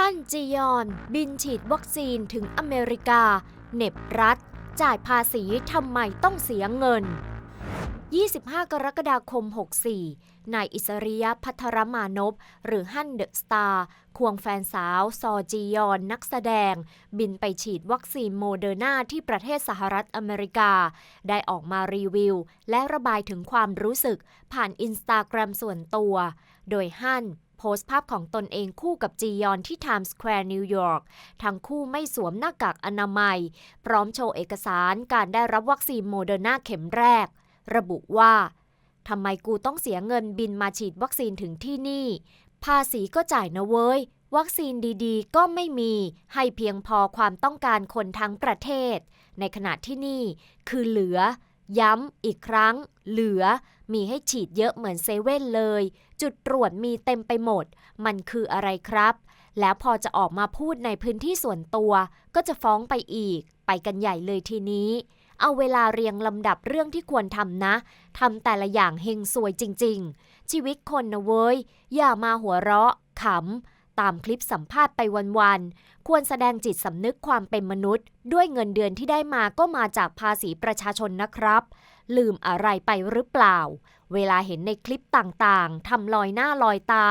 ฮั่นจียอน บินฉีดวัคซีนถึงอเมริกาเหน็บรัฐ จ่ายภาษีทำไมต้องเสียเงิน 25 กรกฎาคม 64 นายอิสริยะพัทรมานพ หรือฮั่นเดอะสตาร์ควงแฟนสาว ซอจียอน นักแสดง บินไปฉีดวัคซีนโมเดอร์นาที่ประเทศสหรัฐอเมริกา ได้ออกมารีวิว และระบายถึงความรู้สึก ผ่านอินสตาแกรมส่วนตัว โดยฮั่น โพสต์ภาพของตนเองคู่กับจียอนที่ไทม์สแควร์นิวยอร์กทั้งคู่ไม่สวมหน้ากากอนามัย พร้อมโชว์เอกสารการได้รับวัคซีนโมเดอร์นาเข็มแรก ระบุว่าทำไมกูต้องเสียเงินบินมาฉีดวัคซีนถึงที่นี่ ภาษีก็จ่ายนะเว้ย วัคซีนดีๆ ก็ไม่มี ให้เพียงพอความต้องการคนทั้งประเทศ ในขณะที่นี่ คือเหลือ ย้ำอีกครั้ง เหลือ มีให้ฉีดเยอะเหมือนเซเว่นเลย จุดตรวจมีเต็มไปหมด มันคืออะไรครับ แล้วพอจะออกมาพูดในพื้นที่ส่วนตัว ก็จะฟ้องไปอีก ไปกันใหญ่เลยทีนี้ เอาเวลาเรียงลำดับเรื่องที่ควรทำนะทำแต่ละอย่างเฮงซวยจริง ๆ ชีวิตคนนะเว้ย อย่ามาหัวเราะขำ ตามคลิปสัมภาษณ์ไปวันๆ ควรแสดงจิตสำนึกความเป็นมนุษย์ ด้วยเงินเดือนที่ได้มาก็มาจากภาษีประชาชนนะครับ ลืมอะไรไปหรือเปล่า เวลาเห็นในคลิปต่างๆทำลอยหน้าลอยตา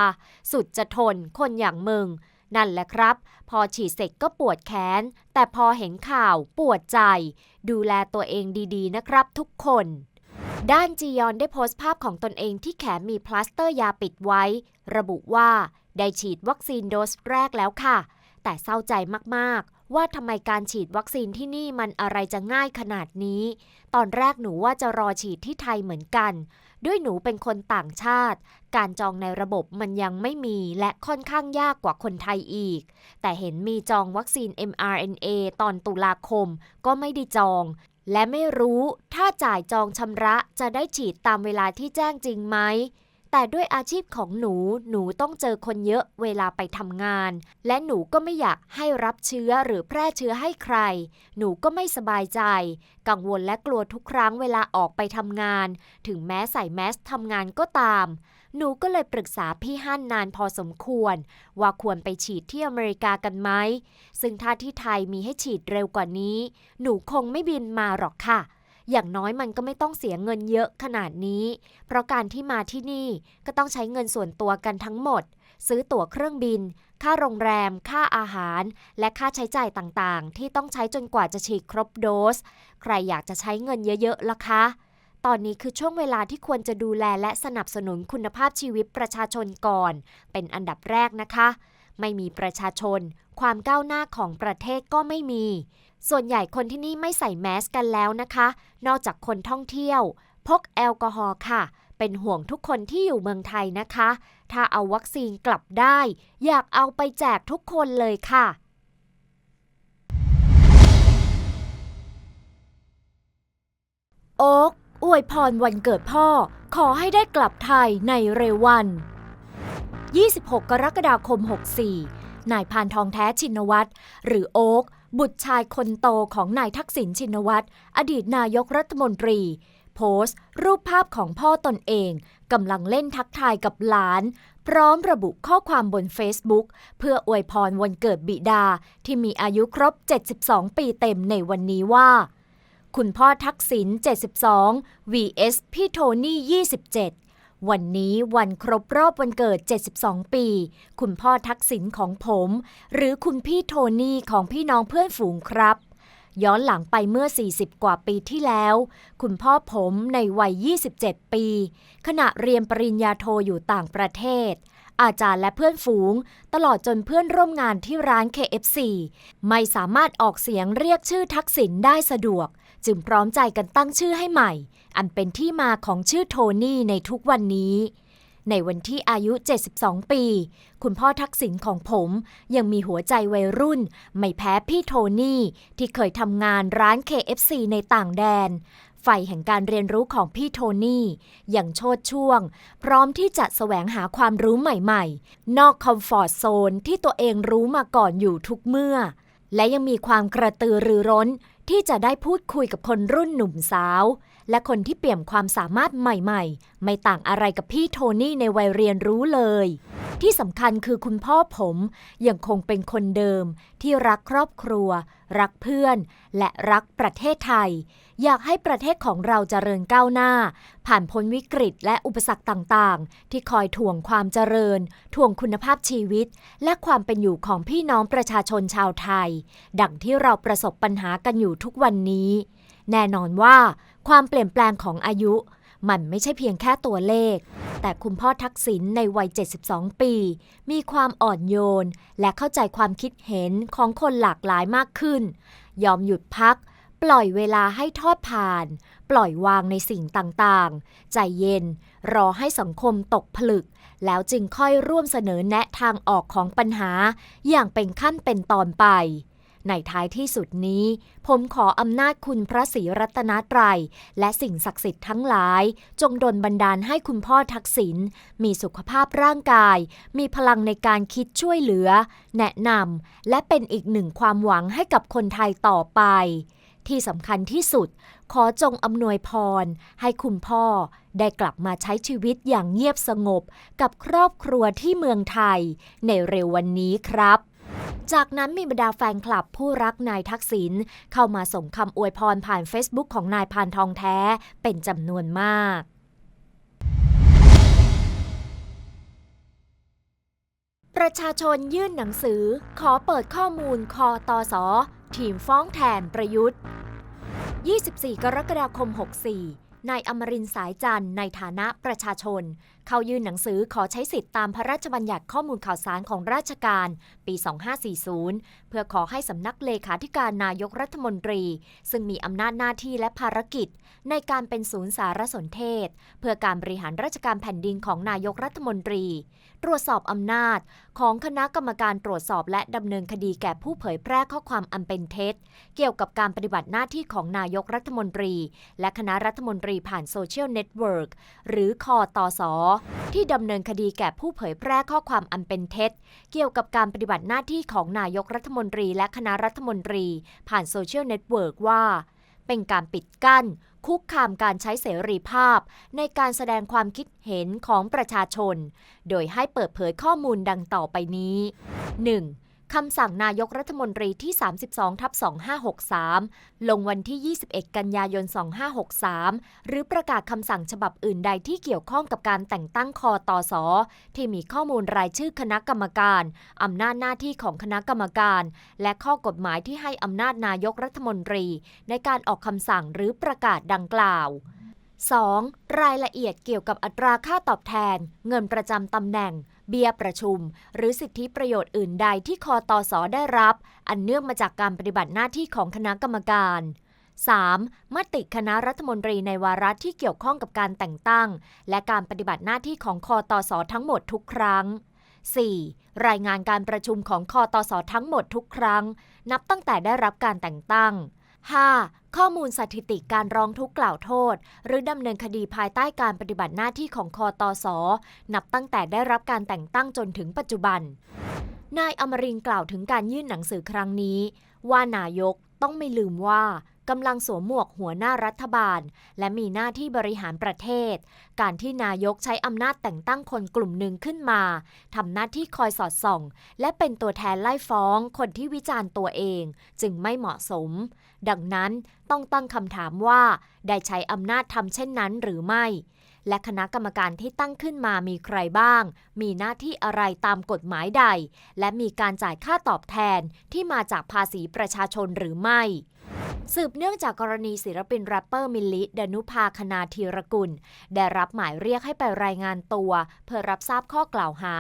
สุดจะทนคนอย่างมึง นั่นแหละครับ พอฉีดเสร็จก็ปวดแขน แต่พอเห็นข่าวปวดใจ ดูแลตัวเองดีๆ นะครับทุกคนด้านจียอนได้โพสต์ภาพของตนเองที่แขนมีพลาสเตอร์ยาปิดไว้ ระบุว่า ได้ฉีดวัคซีนโดสแรกแล้วค่ะ แต่เศร้าใจมากๆ ว่าทำไมการฉีดวัคซีนที่นี่มันอะไรจะง่ายขนาดนี้ ตอนแรกหนูว่าจะรอฉีดที่ไทยเหมือนกัน ด้วยหนูเป็นคนต่างชาติ การจองในระบบมันยังไม่มีและค่อนข้างยากกว่าคนไทยอีก แต่เห็นมีจองวัคซีน mRNA ตอนตุลาคมก็ไม่ได้จองและไม่รู้ถ้าจ่ายจองชำระจะได้ฉีดตามเวลาที่แจ้งจริงไหม แต่ด้วยอาชีพของหนูหนูต้องเจอคนเยอะเวลาไปทำงาน และหนูก็ไม่อยากให้รับเชื้อหรือแพร่เชื้อให้ใคร หนูก็ไม่สบายใจ กังวลและกลัวทุกครั้งเวลาออกไปทำงาน ถึงแม้ใส่แมสทำงานก็ตาม หนูก็เลยปรึกษาพี่ฮั่นนานพอสมควร ว่าควรไปฉีดที่อเมริกากันไหมซึ่งถ้าที่ไทยมีให้ฉีดเร็วกว่านี้ หนูคงไม่บินมาหรอกค่ะ อย่างน้อยมันก็ไม่ต้องเสียเงินเยอะขนาดนี้ เพราะการที่มาที่นี่ก็ต้องใช้เงินส่วนตัวกันทั้งหมด ซื้อตั๋วเครื่องบิน ค่าโรงแรม ค่าอาหาร และค่าใช้จ่ายต่างๆ ที่ต้องใช้จนกว่าจะฉีดครบโดส ใครอยากจะใช้เงินเยอะๆล่ะคะตอนนี้คือช่วงเวลาที่ควรจะดูแลและสนับสนุนคุณภาพชีวิตประชาชนก่อน เป็นอันดับแรกนะคะ ไม่มีประชาชน ความก้าวหน้าของประเทศก็ไม่มี ส่วนใหญ่คนที่นี่ไม่ใส่แมสกันแล้วนะคะ นอกจากคนท่องเที่ยว พกแอลกอฮอล์ค่ะ เป็นห่วงทุกคนที่อยู่เมืองไทยนะคะ ถ้าเอาวัคซีนกลับได้ อยากเอาไปแจกทุกคนเลยค่ะโอ๊กอวยพรวันเกิดพ่อ ขอให้ได้กลับไทยในเร็ววัน 26 กรกฎาคม 64 นายพานทองแท้ชินวัตรหรือโอ๊ก บุตรชายคนโตของนายทักษิณชินวัตร อดีตนายกรัฐมนตรี โพสต์ รูปภาพของพ่อตนเองกำลังเล่นทักทายกับหลาน พร้อมระบุข้อความบน Facebook เพื่ออวยพรวันเกิดบิดาที่มีอายุครบ 72 ปีเต็มในวันนี้ว่า คุณพ่อทักษิณ72 vs พี่โทนี่ 27 วันนี้วันครบรอบวันเกิด 72 ปี คุณพ่อทักษิณของผม หรือคุณพี่โทนี่ของพี่น้องเพื่อนฝูงครับ ย้อนหลังไปเมื่อ 40 กว่าปีที่แล้ว คุณพ่อผมในวัย 27 ปี ขณะเรียนปริญญาโทอยู่ต่างประเทศ อาจารย์และเพื่อนฝูง ตลอดจนเพื่อนร่วมงานที่ร้าน KFC ไม่สามารถออกเสียงเรียกชื่อทักษิณได้สะดวก จึงพร้อมใจกันตั้งชื่อให้ใหม่ อันเป็นที่มาของชื่อโทนี่ในทุกวันนี้ ในวันที่อายุ 72 ปี คุณพ่อทักษิณของผมยังมีหัวใจวัยรุ่น ไม่แพ้พี่โทนี่ ที่เคยทำงานร้าน KFC ในต่างแดนไฟแห่งการเรียนรู้ของพี่โทนี่ยังโชดช่วง พร้อมที่จะแสวงหาความรู้ใหม่ๆ นอกคอมฟอร์ทโซนที่ตัวเองรู้มาก่อนอยู่ทุกเมื่อ และยังมีความกระตือรือร้น ที่จะได้พูดคุยกับคนรุ่นหนุ่มสาว และคนที่เปี่ยมความสามารถใหม่ๆ ไม่ต่างอะไรกับพี่โทนี่ในวัยเรียนรู้เลย ที่สำคัญคือคุณพ่อผมยังคงเป็นคนเดิม ที่รักครอบครัว รักเพื่อน และรักประเทศไทย อยากให้ประเทศของเราเจริญก้าวหน้า ผ่านพ้นวิกฤตและอุปสรรคต่างๆ ที่คอยถ่วงความเจริญ ถ่วงคุณภาพชีวิต และความเป็นอยู่ของพี่น้องประชาชนชาวไทย ดังที่เราประสบปัญหากันอยู่ทุกวันนี้ แน่นอนว่าความเปลี่ยนแปลงของอายุ มันไม่ใช่เพียงแค่ตัวเลข แต่คุณพ่อทักษิณในวัย 72 ปี มีความอ่อนโยน และเข้าใจความคิดเห็นของคนหลากหลายมากขึ้น ยอมหยุดพัก ปล่อยเวลาให้ทอดผ่าน ปล่อยวางในสิ่งต่างๆ ใจเย็น รอให้สังคมตกผลึก แล้วจึงค่อยร่วมเสนอแนะทางออกของปัญหา อย่างเป็นขั้นเป็นตอนไป ในท้ายที่สุดนี้ ผมขออำนาจคุณพระศรีรัตนตรัย และสิ่งศักดิ์สิทธิ์ทั้งหลาย จงดลบันดาลให้คุณพ่อทักษิณมีสุขภาพร่างกาย มีพลังในการคิดช่วยเหลือ แนะนำและเป็นอีกหนึ่งความหวังให้กับคนไทยต่อไป ที่สำคัญที่สุด ขอจงอำนวยพร ให้คุณพ่อได้กลับมาใช้ชีวิตอย่างเงียบสงบกับครอบครัวที่เมืองไทย ในเร็ววันนี้ครับ จากนั้นมีบรรดาแฟนคลับผู้รักนายทักษิณเข้ามาส่งคำอวยพรผ่าน Facebook ของนายพานทองแท้เป็นจำนวนมากประชาชนยื่นหนังสือ ขอเปิดข้อมูลคอตอสอทีมฟ้องแทนประยุทธ์ 24 กรกฎาคม 64 นายอมรินสายจันทร์ในฐานะประชาชน เข้ายื่นหนังสือขอใช้สิทธิ์ตามพระราชบัญญัติข้อมูลข่าวสารของราชการ ปี 2540 เพื่อขอให้สำนักเลขาธิการนายกรัฐมนตรี ซึ่งมีอำนาจหน้าที่และภารกิจ ในการเป็นศูนย์สารสนเทศ เพื่อการบริหารราชการแผ่นดินของนายกรัฐมนตรี ตรวจสอบอำนาจ ของคณะกรรมการตรวจสอบและดำเนินคดีแก่ผู้เผยแพร่ข้อความอันเป็นเท็จ เกี่ยวกับการปฏิบัติหน้าที่ของนายกรัฐมนตรี และคณะรัฐมนตรีผ่านโซเชียลเน็ตเวิร์กหรือคอตอสอที่ดำเนินคดีแก่ผู้เผยแพร่ข้อความอันเป็นเท็จ เกี่ยวกับการปฏิบัติหน้าที่ของนายกรัฐมนตรี และคณะรัฐมนตรี ผ่านโซเชียลเน็ตเวิร์กว่า เป็นการปิดกั้น คุกคามการใช้เสรีภาพ ในการแสดงความคิดเห็นของประชาชน โดยให้เปิดเผยข้อมูลดังต่อไปนี้ 1. คำสั่งนายกรัฐมนตรีที่ 32 ทับ 2563 ลงวันที่ 21 กันยายน 2563 หรือประกาศคำสั่งฉบับอื่นใดที่เกี่ยวข้องกับการแต่งตั้งคอตอสอที่มีข้อมูลรายชื่อคณะกรรมการ อำนาจหน้าที่ของคณะกรรมการ และข้อกฎหมายที่ให้อำนาจนายกรัฐมนตรี ในการออกคำสั่งหรือประกาศดังกล่าว 2. รายละเอียดเกี่ยวกับอัตราค่าตอบแทน เงินประจำตำแหน่ง เบี้ยประชุม หรือสิทธิประโยชน์อื่นใดที่คอตอสอได้รับ อันเนื่องมาจากการปฏิบัติหน้าที่ของคณะกรรมการ 3. มติคณะรัฐมนตรีในวาระที่เกี่ยวข้องกับการแต่งตั้ง และการปฏิบัติหน้าที่ของคอตอสอทั้งหมดทุกครั้ง 4. รายงานการประชุมของคอตอสอทั้งหมดทุกครั้ง นับตั้งแต่ได้รับการแต่งตั้ง 5. ข้อมูลสถิติการร้องทุกข์กล่าวโทษ หรือดำเนินคดีภายใต้การปฏิบัติหน้าที่ของคอตอสอนับตั้งแต่ได้รับการแต่งตั้งจนถึงปัจจุบัน นายอมรินกล่าวถึงการยื่นหนังสือครั้งนี้ ว่านายกต้องไม่ลืมว่า กำลังสวมหมวกหัวหน้ารัฐบาล และมีหน้าที่บริหารประเทศ การที่นายกใช้อำนาจแต่งตั้งคนกลุ่มหนึ่งขึ้นมาทำหน้าที่คอยสอดส่อง และเป็นตัวแทนไล่ฟ้องคนที่วิจารณ์ตัวเอง จึงไม่เหมาะสม ดังนั้นต้องตั้งคำถามว่า ได้ใช้อำนาจทำเช่นนั้นหรือไม่ และคณะกรรมการที่ตั้งขึ้นมามีใครบ้าง มีหน้าที่อะไรตามกฎหมายใด และมีการจ่ายค่าตอบแทนที่มาจากภาษีประชาชนหรือไม่สืบเนื่องจากกรณีศิลปินแรปเปอร์มิลลิดานุภาคณาธีรกุล ได้รับหมายเรียกให้ไปรายงานตัว เพื่อรับทราบข้อกล่าวหา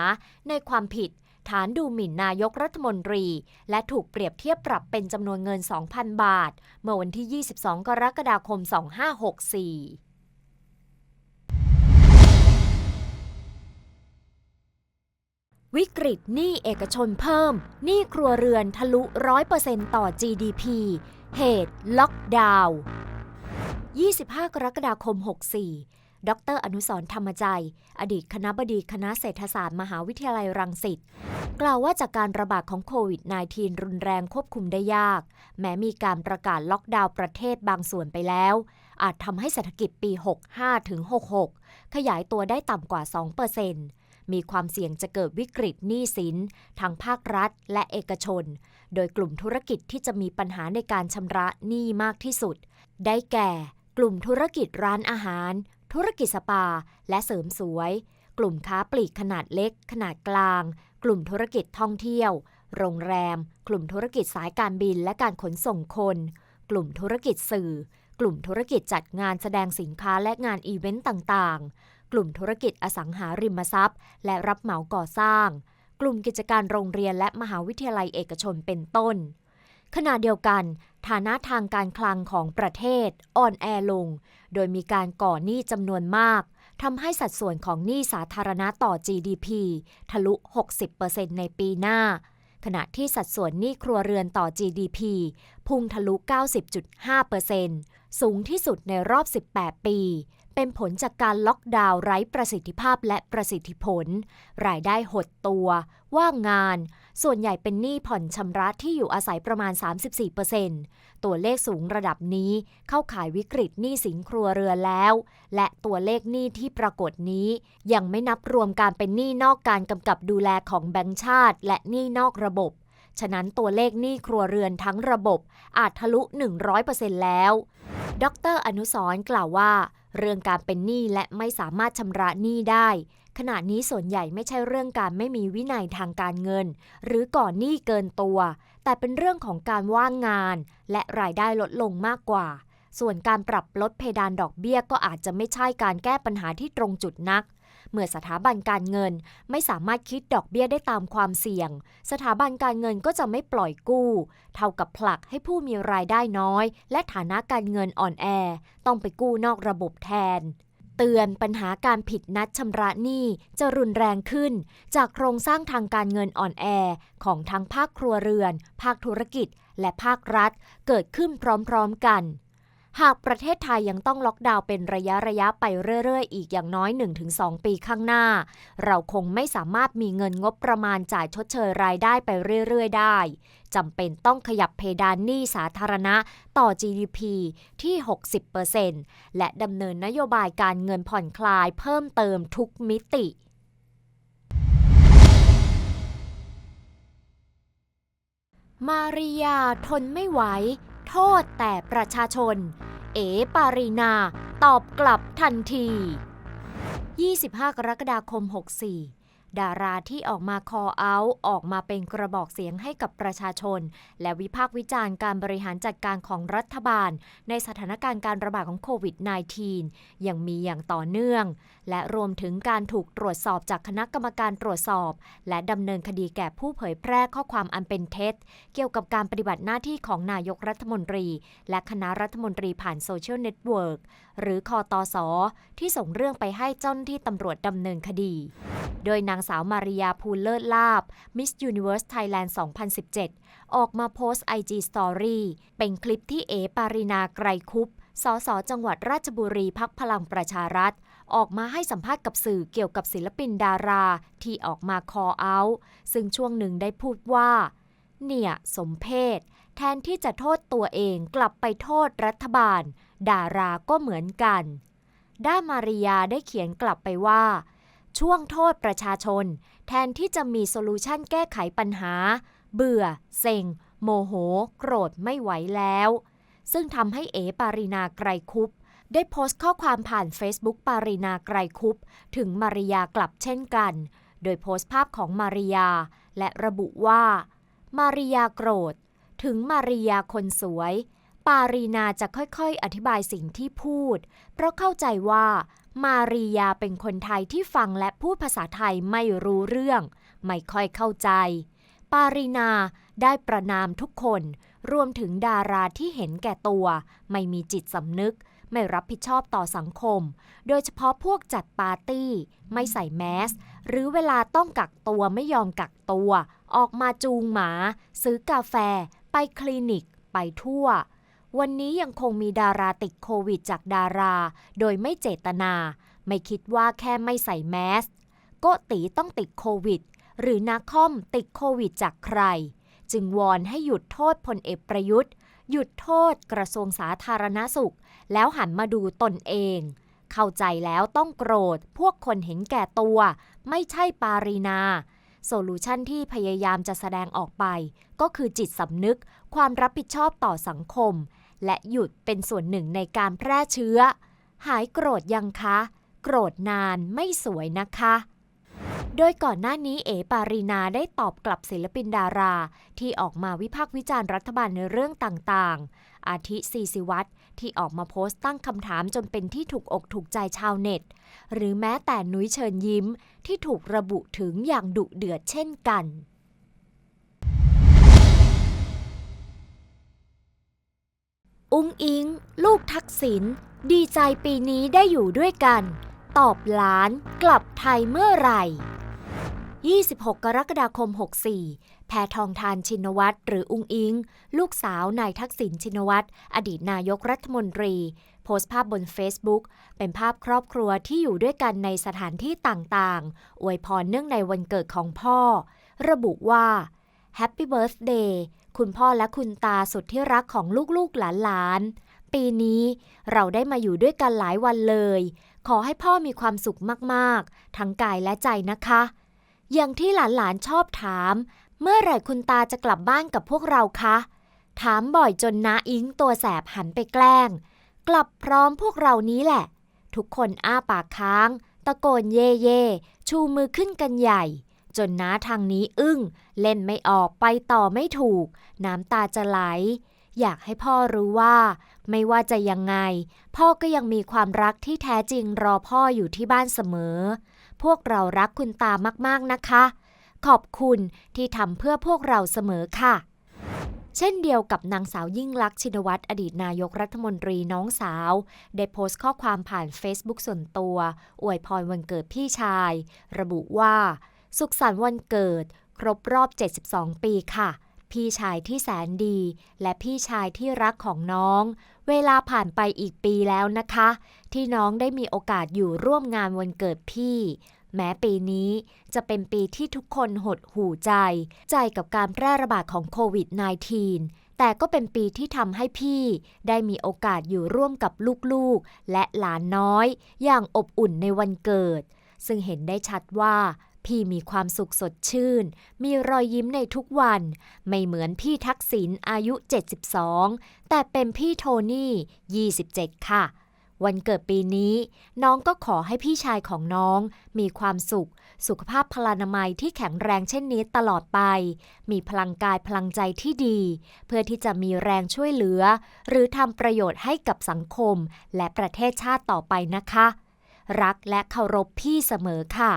ในความผิด ฐานดูหมิ่นนายกรัฐมนตรี และถูกเปรียบเทียบปรับเป็นจำนวนเงิน 2,000 บาท เมื่อวันที่ 22 กรกฎาคม 2564 วิกฤตหนี้เอกชนเพิ่ม หนี้ครัวเรือนทะลุ 100%ต่อ GDP เหตุล็อกดาวน์ 25 กรกฎาคม 64 ดร อนุสรธรรมใจ อดีตคณะบดีคณะเศรษฐศาสตร์มหาวิทยาลัยรังสิตกล่าวว่าจากการระบาดของโควิด -19 รุนแรงควบคุมได้ยาก แม้มีการประกาศล็อกดาวน์ประเทศบางส่วนไปแล้ว อาจทำให้เศรษฐกิจปี 65-66 ขยายตัวได้ต่ำกว่า 2% มีความเสี่ยงจะเกิดวิกฤตหนี้สินทางภาครัฐและเอกชน โดยกลุ่มธุรกิจที่จะมีปัญหาในการชำระหนี้มากที่สุด ได้แก่ กลุ่มธุรกิจร้านอาหาร ธุรกิจสปา และเสริมสวย กลุ่มค้าปลีกขนาดเล็ก ขนาดกลาง กลุ่มธุรกิจท่องเที่ยว โรงแรม กลุ่มธุรกิจสายการบินและการขนส่งคน กลุ่มธุรกิจสื่อ กลุ่มธุรกิจจัดงานแสดงสินค้าและงานอีเวนต์ต่างๆ ลุ่มธุรกิจอสังหาริมทรัพย์ และรับเหมาก่อสร้าง กลุ่มกิจการโรงเรียนและมหาวิทยาลัยเอกชนเป็นต้น ขณะเดียวกัน ฐานะทางการคลังของประเทศอ่อนแอลง โดยมีการก่อหนี้จำนวนมากทำให้สัดส่วนของหนี้สาธารณะต่อ GDP ทะลุ 60%ในปีหน้า ขณะที่สัดส่วนหนี้ครัวเรือนต่อ GDP พุ่งทะลุ 90.5%สูงที่สุดในรอบ 18 ปี เป็นผลจากการล็อกดาวน์ไร้ประสิทธิภาพและประสิทธิผล รายได้หดตัว ว่างงาน ส่วนใหญ่เป็นหนี้ผ่อนชำระที่อยู่อาศัยประมาณ 34%ตัวเลขสูงระดับนี้เข้าข่ายวิกฤตหนี้สินครัวเรือนแล้ว และตัวเลขหนี้ที่ปรากฏนี้ ยังไม่นับรวมการเป็นหนี้นอกการกำกับดูแลของแบงก์ชาติ และหนี้นอกระบบ ฉะนั้นตัวเลขหนี้ครัวเรือนทั้งระบบอาจทะลุ 100%แล้ว ดร อนุสร์กล่าวว่า เรื่องการเป็นหนี้และไม่สามารถชำระหนี้ได้ ขณะนี้ส่วนใหญ่ไม่ใช่เรื่องการไม่มีวินัยทางการเงิน หรือก่อนหนี้เกินตัว แต่เป็นเรื่องของการว่างงาน และรายได้ลดลงมากกว่า ส่วนการปรับลดเพดานดอกเบี้ยก็อาจจะไม่ใช่การแก้ปัญหาที่ตรงจุดนัก เมื่อสถาบันการเงินไม่สามารถคิดดอกเบี้ยได้ตามความเสี่ยง สถาบันการเงินก็จะไม่ปล่อยกู้ เท่ากับผลักให้ผู้มีรายได้น้อย และฐานะการเงินอ่อนแอ ต้องไปกู้นอกระบบแทนเตือนปัญหาการผิดนัดชำระหนี้จะรุนแรงขึ้น จากโครงสร้างทางการเงินอ่อนแอ ของทั้งภาคครัวเรือน ภาคธุรกิจ และภาครัฐ เกิดขึ้นพร้อมๆกัน หากประเทศไทยยังต้องล็อกดาวน์เป็นระยะระยะไปเรื่อย ๆ อีกอย่างน้อย 1-2 ปีข้างหน้า เราคงไม่สามารถมีเงินงบประมาณจ่ายชดเชยรายได้ไปเรื่อย ๆ ได้จำเป็นต้องขยับเพดานหนี้สาธารณะต่อ GDP ที่ 60%และดำเนินนโยบายการเงินผ่อนคลายเพิ่มเติมทุกมิติมาริยาทนไม่ไหว โทษแต่ประชาชน เอ๋ปารีนาตอบกลับทันที 25 กรกฎาคม 64 ดาราที่ออกมาคอเอาออกมาเป็นกระบอกเสียงให้กับประชาชน และวิพากษ์วิจารณ์การบริหารจัดการของรัฐบาล ในสถานการณ์การระบาดของโควิด -19 ยังมีอย่างต่อเนื่อง และรวมถึงการถูกตรวจสอบจากคณะกรรมการตรวจสอบ และดำเนินคดีแก่ผู้เผยแพร่ข้อความอันเป็นเท็จ เกี่ยวกับการปฏิบัติหน้าที่ของนายกรัฐมนตรี และคณะรัฐมนตรีผ่านโซเชียลเน็ตเวิร์กหรือคอตอสอที่ส่งเรื่องไปให้เจ้าหน้าที่ตำรวจดำเนินคดี โดยนางสาวมาริยาภูลเลิศลาบ Miss Universe Thailand 2017 ออกมาโพสต์ IG Story เป็นคลิปที่เอปารินาไกรคุปสสจังหวัดราชบุรีพักพลังประชารัฐ ออกมาให้สัมภาษณ์กับสื่อเกี่ยวกับศิลปินดารา ที่ออกมาคอเอาซึ่งช่วงหนึ่งได้พูดว่า เนี่ย สมเพศ แทนที่จะโทษตัวเองกลับไปโทษรัฐบาล ดาราก็เหมือนกัน ด้ามาริยาได้เขียนกลับไปว่า ช่วงโทษประชาชน แทนที่จะมีโซลูชันแก้ไขปัญหา เบื่อ เซ็ง โมโห โกรธไม่ไหวแล้วซึ่งทำให้เอปารินาไกรคุป ได้โพสต์ข้อความผ่าน Facebook ปารินาไกรคุป ถึงมาริยากลับเช่นกัน โดยโพสต์ภาพของมาริยา และระบุว่า มาริยาโกรธ ถึงมาริยาคนสวย ปารีนาจะค่อยๆ อธิบายสิ่งที่พูด เพราะเข้าใจว่า มาริยาเป็นคนไทยที่ฟังและพูดภาษาไทยไม่รู้เรื่อง ไม่ค่อยเข้าใจ ปารีนาได้ประนามทุกคน รวมถึงดาราที่เห็นแก่ตัว ไม่มีจิตสำนึก ไม่รับผิดชอบต่อสังคม โดยเฉพาะพวกจัดปาร์ตี้ ไม่ใส่แมส หรือเวลาต้องกักตัวไม่ยอมกักตัว ออกมาจูงหมา ซื้อกาแฟ ไปคลินิก ไปทั่ว วันนี้ยังคงมีดาราติดโควิดจากดารา โดยไม่เจตนา ไม่คิดว่าแค่ไม่ใส่แมสโกตีต้องติดโควิด หรือนาคอมติดโควิดจากใคร จึงวอนให้หยุดโทษพลเอกประยุทธ์ หยุดโทษกระทรวงสาธารณสุข แล้วหันมาดูตนเอง เข้าใจแล้วต้องโกรธ พวกคนเห็นแก่ตัว ไม่ใช่ปารีนาโซลูชันที่พยายามจะแสดงออกไป ก็คือจิตสำนึกความรับผิดชอบต่อสังคม และหยุดเป็นส่วนหนึ่งในการแพร่เชื้อ หายโกรธยังคะ โกรธนานไม่สวยนะคะ โดยก่อนหน้านี้เอปารีนาได้ตอบกลับศิลปินดารา ที่ออกมาวิพากษ์วิจารณ์รัฐบาลในเรื่องต่างๆ อาทิซีสิวัตที่ออกมาโพสต์ตั้งคำถามจนเป็นที่ถูกอกถูกใจชาวเน็ต หรือแม้แต่นุ้ยเชิญยิ้ม ที่ถูกระบุถึงอย่างดุเดือดเช่นกันอุ้งอิง ลูกทักษิณดีใจปีนี้ได้อยู่ด้วยกัน ตอบหลานกลับไทยเมื่อไหร่ 26 กรกฎาคม 64 แพทองทานชินวัตรหรืออุงอิง ลูกสาวนายทักษิณชินวัตรอดีตนายกรัฐมนตรี โพสต์ภาพบน Facebook เป็นภาพครอบครัวที่อยู่ด้วยกันในสถานที่ต่างๆ อวยพรเนื่องในวันเกิดของพ่อ ระบุว่า Happy Birthday คุณพ่อและคุณตาสุดที่รักของลูกๆหลานๆปีนี้เราได้มาอยู่ด้วยกันหลายวันเลย ขอให้พ่อมีความสุขมากๆ ทั้งกายและใจนะคะ อย่างที่หลานๆชอบถาม เมื่อไหร่คุณตาจะกลับบ้านกับพวกเราคะ ถามบ่อยจนน้าอิงตัวแสบหันไปแกล้ง กลับพร้อมพวกเรานี้แหละ ทุกคนอ้าปากค้าง ตะโกนเย่เย่ชูมือขึ้นกันใหญ่ จนน้าทางนี้อึ้ง เล่นไม่ออกไปต่อไม่ถูก น้ำตาจะไหล อยากให้พ่อรู้ว่า ไม่ว่าจะยังไง พ่อก็ยังมีความรักที่แท้จริงรอพ่ออยู่ที่บ้านเสมอ พวกเรารักคุณตามากๆนะคะ ขอบคุณที่ทำเพื่อพวกเราเสมอค่ะ เช่นเดียวกับนางสาวยิ่งลักษณ์ชินวัตรอดีตนายกรัฐมนตรีน้องสาว ได้โพสต์ข้อความผ่าน Facebook ส่วนตัว อวยพรวันเกิดพี่ชาย ระบุว่า สุขสันต์วันเกิด ครบรอบ 72 ปีค่ะ พี่ชายที่แสนดี และพี่ชายที่รักของน้อง เวลาผ่านไปอีกปีแล้วนะคะ ที่น้องได้มีโอกาสอยู่ร่วมงานวันเกิดพี่ แม้ปีนี้จะเป็นปีที่ทุกคนหดหู่ใจ ใจกับการแพร่ระบาดของโควิด -19 แต่ก็เป็นปีที่ทำให้พี่ ได้มีโอกาสอยู่ร่วมกับลูกๆ และหลานน้อย อย่างอบอุ่นในวันเกิด ซึ่งเห็นได้ชัดว่า พี่มีความสุขสดชื่น มีรอยยิ้มในทุกวัน ไม่เหมือนพี่ทักษิณอายุ 72 แต่เป็นพี่โทนี่ 27 ค่ะ วันเกิดปีนี้ น้องก็ขอให้พี่ชายของน้อง มีความสุข สุขภาพพลานามัยที่แข็งแรงเช่นนี้ตลอดไป มีพลังกายพลังใจที่ดี เพื่อที่จะมีแรงช่วยเหลือ หรือทำประโยชน์ให้กับสังคม และประเทศชาติต่อไปนะคะ รักและเคารพพี่เสมอค่ะ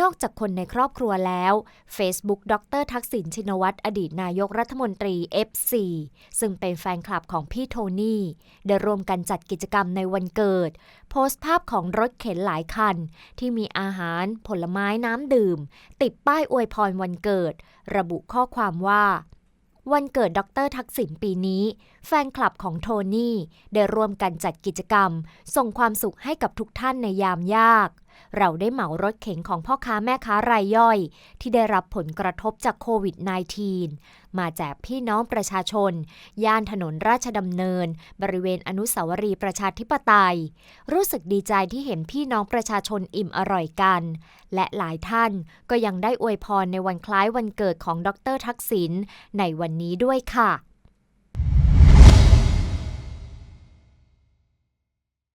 นอกจากคนในครอบครัวแล้ว Facebook ดรทักษิณชินวัตรอดีตนายกรัฐมนตรี F4 ซึ่งเป็นแฟนคลับของพี่โทนี่ ได้ร่วมกันจัดกิจกรรมในวันเกิด โพสต์ภาพของรถเข็นหลายคัน ที่มีอาหารผลไม้น้ำดื่ม ติดป้ายอวยพรวันเกิด ระบุข้อความว่าวันเกิดดรทักษิณปีนี้ แฟนคลับของโทนี่ ได้ร่วมกันจัดกิจกรรม ส่งความสุขให้กับทุกท่านในยามยาก เราได้เหมารถเข็นของพ่อค้าแม่ค้ารายย่อย ที่ได้รับผลกระทบจากโควิด -19 มาแจกพี่น้องประชาชน ย่านถนนราชดำเนิน บริเวณอนุสาวรีย์ประชาธิปไตย รู้สึกดีใจที่เห็นพี่น้องประชาชนอิ่มอร่อยกัน และหลายท่านก็ยังได้อวยพรในวันคล้ายวันเกิดของดรทักษิณในวันนี้ด้วยค่ะ